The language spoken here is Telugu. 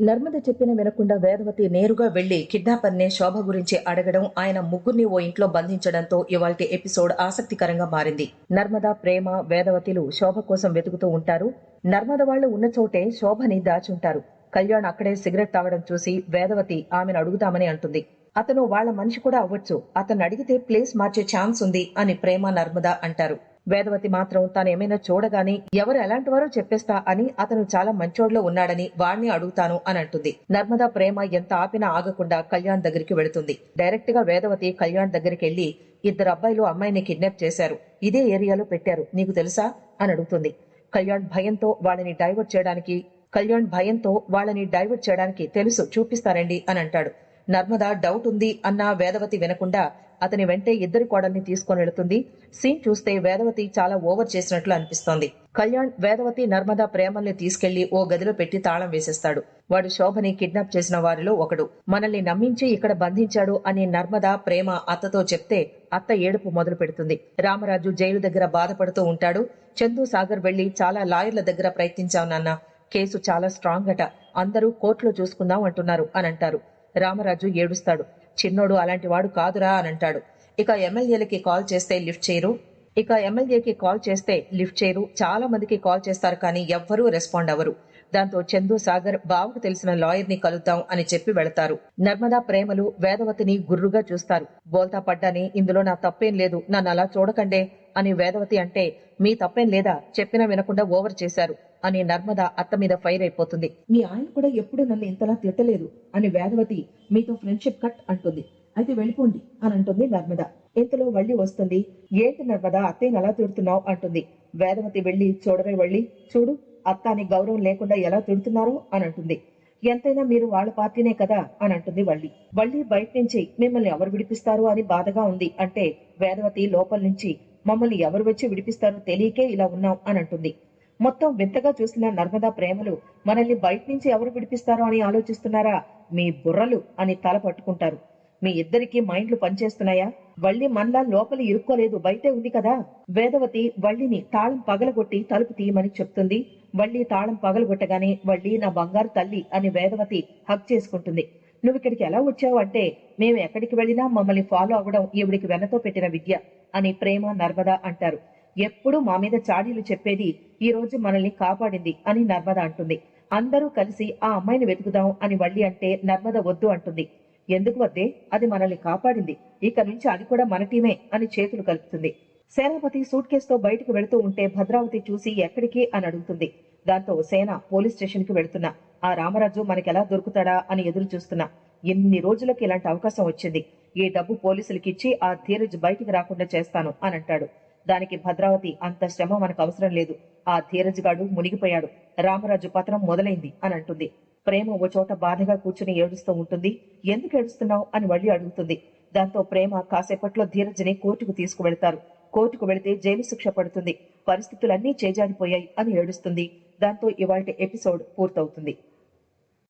నర్మద చెప్పిన వినకుండా వేదవతి నేరుగా వెళ్ళి కిడ్నాపర్ని శోభ గురించి అడగడం ఆయన ముగ్గురిని ఓ ఇంట్లో బంధించడంతో ఇవాల్టి ఎపిసోడ్ ఆసక్తికరంగా మారింది. నర్మద ప్రేమ వేదవతిలు శోభ కోసం వెతుకుతూ ఉంటారు. నర్మద వాళ్ళు ఉన్న చోటే శోభని దాచుంటారు. కళ్యాణ్ అక్కడే సిగరెట్ తాగడం చూసి వేదవతి ఆమెను అడుగుదామని అంటుంది. అతను వాళ్ళ మనిషి కూడా అవ్వచ్చు. అతను అడిగితే ప్లేస్ మార్చే ఛాన్స్ ఉంది అని ప్రేమ నర్మద అంటారు. వేదవతి మాత్రం తాను ఏమైనా చూడగాని ఎవరు ఎలాంటి వారో చెప్పేస్తా అని అతను చాలా మంచోడ్లో ఉన్నాడని వాణ్ణి అడుగుతాను అని అంటుంది. నర్మదా ప్రేమ ఎంత ఆపినా ఆగకుండా కళ్యాణ్ దగ్గరికి వెళుతుంది. డైరెక్ట్గా వేదవతి కళ్యాణ్ దగ్గరికి వెళ్ళి ఇద్దరు అబ్బాయిలు అమ్మాయిని కిడ్నాప్ చేశారు. ఇదే ఏరియాలో పెట్టారు. నీకు తెలుసా? అని అడుగుతుంది. కళ్యాణ్ భయంతో వాళ్ళని డైవర్ట్ చేయడానికి కళ్యాణ్ భయంతో వాళ్ళని డైవర్ట్ చేయడానికి తెలుసు. చూపిస్తారండి అని అంటాడు. నర్మద డౌట్ ఉంది అన్న వేదవతి వినకుండా అతని వెంటే ఇద్దరు కోడల్ని తీసుకొని వెళుతుంది. సీన్ చూస్తే వేదవతి చాలా ఓవర్ చేసినట్లు అనిపిస్తోంది. కళ్యాణ్ వేదవతి నర్మద ప్రేమల్ని తీసుకెళ్ళి ఓ గదిలో పెట్టి తాళం వేసేస్తాడు. వాడు శోభని కిడ్నాప్ చేసిన వారిలో ఒకడు. మనల్ని నమ్మించి ఇక్కడ బంధించాడు అని నర్మద ప్రేమ అత్తతో చెప్తే అత్త ఏడుపు మొదలు పెడుతుంది. రామరాజు జైలు దగ్గర బాధపడుతూ ఉంటాడు. చందు సాగర్ వెళ్ళి చాలా లాయర్ల దగ్గర ప్రయత్నించావు నాన్న. కేసు చాలా స్ట్రాంగ్ అట. అందరూ కోర్టులో చూసుకుందాం అంటున్నారు అని అంటారు. రామరాజు ఏడుస్తాడు. చిన్నోడు అలాంటి వాడు కాదురా అని అంటాడు. ఇక ఎమ్మెల్యేలకి కాల్ చేస్తే లిఫ్ట్ చేయరు. ఇక ఎమ్మెల్యేకి కాల్ చేస్తే లిఫ్ట్ చేయరు. చాలా మందికి కాల్ చేస్తారు కానీ ఎవ్వరూ రెస్పాండ్ అవ్వరు. దాంతో చందు సాగర్ బావకు తెలిసిన లాయర్ని కలుద్దాం అని చెప్పి వెళతారు. నర్మదా ప్రేమలు వేదవతిని గుర్రుగా చూస్తారు. బోల్తా పడ్డాని ఇందులో నా తప్పేం లేదు. నన్ను అలా చూడకండే అని వేదవతి అంటే మీ తప్పేం లేదా? చెప్పినా వినకుండా ఓవర్ చేశారు. అని నర్మద అత్త మీద ఫైర్ అయిపోతుంది. మీ ఆయన కూడా ఎప్పుడు నన్ను ఇంతలా తిట్టలేదు అని వేదవతి మీతో ఫ్రెండ్షిప్ కట్ అంటుంది. అయితే వెళ్ళిపోండి అని అంటుంది నర్మద. ఇంతలో వళ్ళి వస్తుంది. ఏంటి నర్మద అత్తయ్యని అలా తిడుతున్నావు? అంటుంది. వేదవతి వెళ్ళి చూడవే వళ్ళి చూడు అత్త అని గౌరవం లేకుండా ఎలా తిడుతున్నారో? అని అంటుంది. ఎంతైనా మీరు వాళ్ళ పార్టీనే కదా? అని అంటుంది వల్లి. వల్లి బయట నుంచి మిమ్మల్ని ఎవరు విడిపిస్తారు? అని బాధగా ఉంది. అంటే వేదవతి లోపల నుంచి మమ్మల్ని ఎవరు వచ్చి విడిపిస్తారో తెలియకే ఇలా ఉన్నాం అని అంటుంది. మొత్తం వింతగా చూసిన నర్మదా ప్రేమలు మనల్ని బయట నుంచి ఎవరు విడిపిస్తారో అని ఆలోచిస్తున్నారా? మీ బుర్రలు అని తల పట్టుకుంటారు. మీ ఇద్దరికి మైండ్లు పనిచేస్తున్నాయా? వల్లి మనలా లోపల ఇరుక్కోలేదు బయటే ఉంది కదా? వేదవతి వల్లిని తాళం పగలగొట్టి తలుపు తీయమని చెప్తుంది. వల్లి తాళం పగలగొట్టగానే వల్లి నా బంగారు తల్లి అని వేదవతి హక్ చేసుకుంటుంది. నువ్వు ఇక్కడికి ఎలా వచ్చావు అంటే మేము ఎక్కడికి వెళ్ళినా మమ్మల్ని ఫాలో అవ్వడం ఈవిడికి వెనతో పెట్టిన విద్య అని ప్రేమ నర్మదా అంటారు. ఎప్పుడూ మా మీద చాడీలు చెప్పేది ఈ రోజు మనల్ని కాపాడింది అని నర్మద అంటుంది. అందరూ కలిసి ఆ అమ్మాయిని వెతుకుదాం అని వల్లి అంటే నర్మద వద్దు అంటుంది. ఎందుకు వద్దే? అది మనల్ని కాపాడింది. ఇక నుంచి అది కూడా మన టీమే అని చేతులు కలుపుతుంది. సేనాపతి సూట్ కేసుతో బయటకు వెళుతూ ఉంటే భద్రావతి చూసి ఎక్కడికి అని అడుగుతుంది. దాంతో సేన పోలీస్ స్టేషన్కి వెళుతున్నా ఆ రామరాజు మనకెలా దొరుకుతాడా? అని ఎదురు చూస్తున్నా ఎన్ని రోజులకు ఇలాంటి అవకాశం వచ్చింది. ఈ డబ్బు పోలీసులకిచ్చి ఆ ధీరజ్ బయటికి రాకుండా చేస్తాను అని అంటాడు. దానికి భద్రావతి అంత శ్రమ మనకు అవసరం లేదు. ఆ ధీరజ్గాడు మునిగిపోయాడు. రామరాజు పతనం మొదలైంది అని అంటుంది. ప్రేమ ఓ చోట బాధగా కూర్చుని ఏడుస్తూ ఉంటుంది. ఎందుకు ఏడుస్తున్నావు? అని మళ్ళీ అడుగుతుంది. దాంతో ప్రేమ కాసేపట్లో ధీరజ్ని కోర్టుకు తీసుకువెళ్తారు. కోర్టుకు వెళితే జైలు శిక్ష పడుతుంది. పరిస్థితులన్నీ చేజారిపోయాయి అని ఏడుస్తుంది. దాంతో ఇవాళ ఎపిసోడ్ పూర్తవుతుంది.